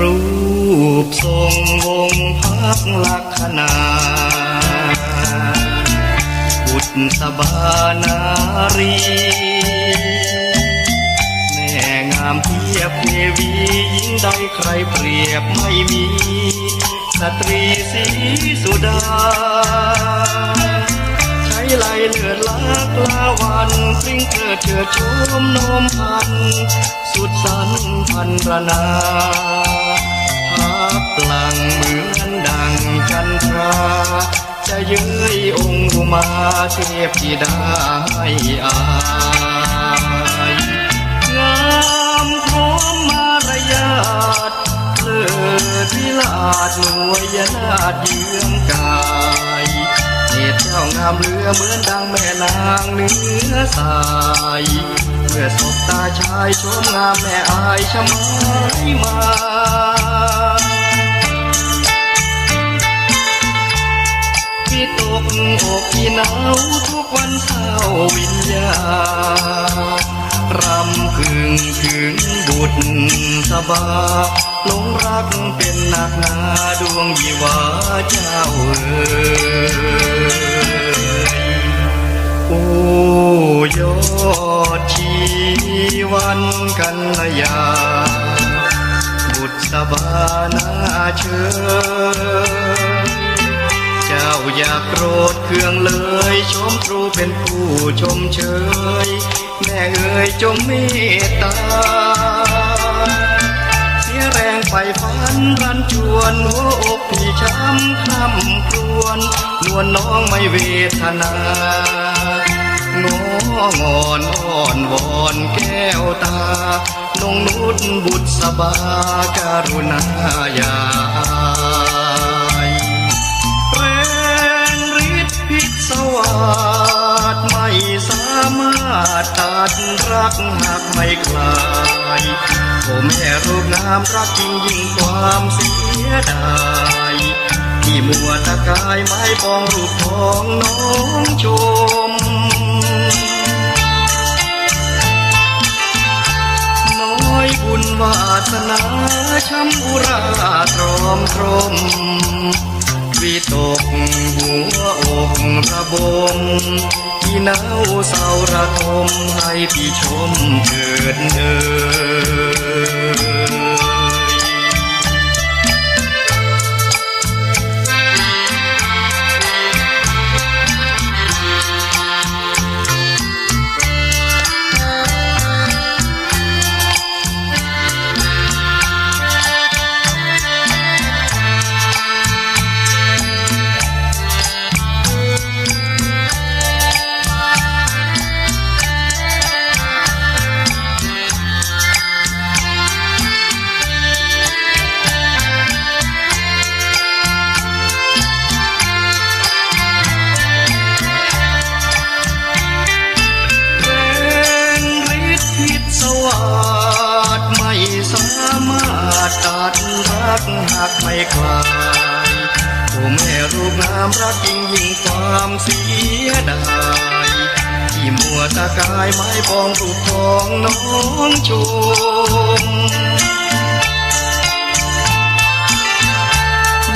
รูปทรงวงพักลักษณาบุตรสบานารี แม่งามเทียบเทวียิ่งใดใครเปรียบไม่มี สตรีสีสุดา ใช้ไหลเลือดลักลาวันปริ้งเกิดเชิดชมนมพัน สุดสันพันรนาภาพปลังเหมือนดังจันทราจะเย้ยองค์อุมาเทพธิดาให้อายงามพร้อมมารยาทเลิศวิลาดหน่วยนาดเยื้องกายเหตุเจ้างามเหลือเหมือนดังแม่นางเนื้อสายเมื่อสาชายชมงามแม่อายชะมายมาพี่ตกอกพี่หนาวทุกวันเศร้าวิญญาณรำพึงถึงบุตรสบาหลงรักเป็นหนักหนาดวงยีวาเจ้าเอ๋ บานาเชยเจ้าอย่าโกรธเคืองเลย ชมครูเป็นผู้ชมเชย แม่เอ๋ยจงเมตตา เสียแรงไปฟันรันจวนหัวอกพี่ช้ำคร่ำครวญนวลน้องไม่เวทนางองอนอ่อนวอนแก้วตา นงนุษบุตรสบาการุณายายแรงฤทธิ์พิศวาสไม่สามารถตัดรักหากไม่คลายโอ้แม่รูปงามรักจริงยิ่งความเสียดายที่มัวตะกายไม้ปองรูปทองน้องชม ญวาสนาช้ำอุราตรอมตรม วิตกหัวอกระบมที่หนาวเศร้าระทมให้พี่ชมเกิดเอ่ วาสไม่สามารถตัดรักหากไม่คลายโอ้แม่รูปงามรักยิ่งยิ่งความเสียดายที่มัวตะกายไม้ปองรูปทองน้องชม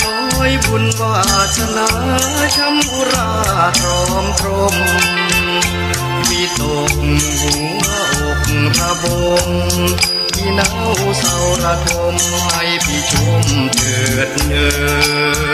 น้อยบุญวาสนาช้ำอุราตรอมตรม ทมให้พี่ชมเถิดเนื้อ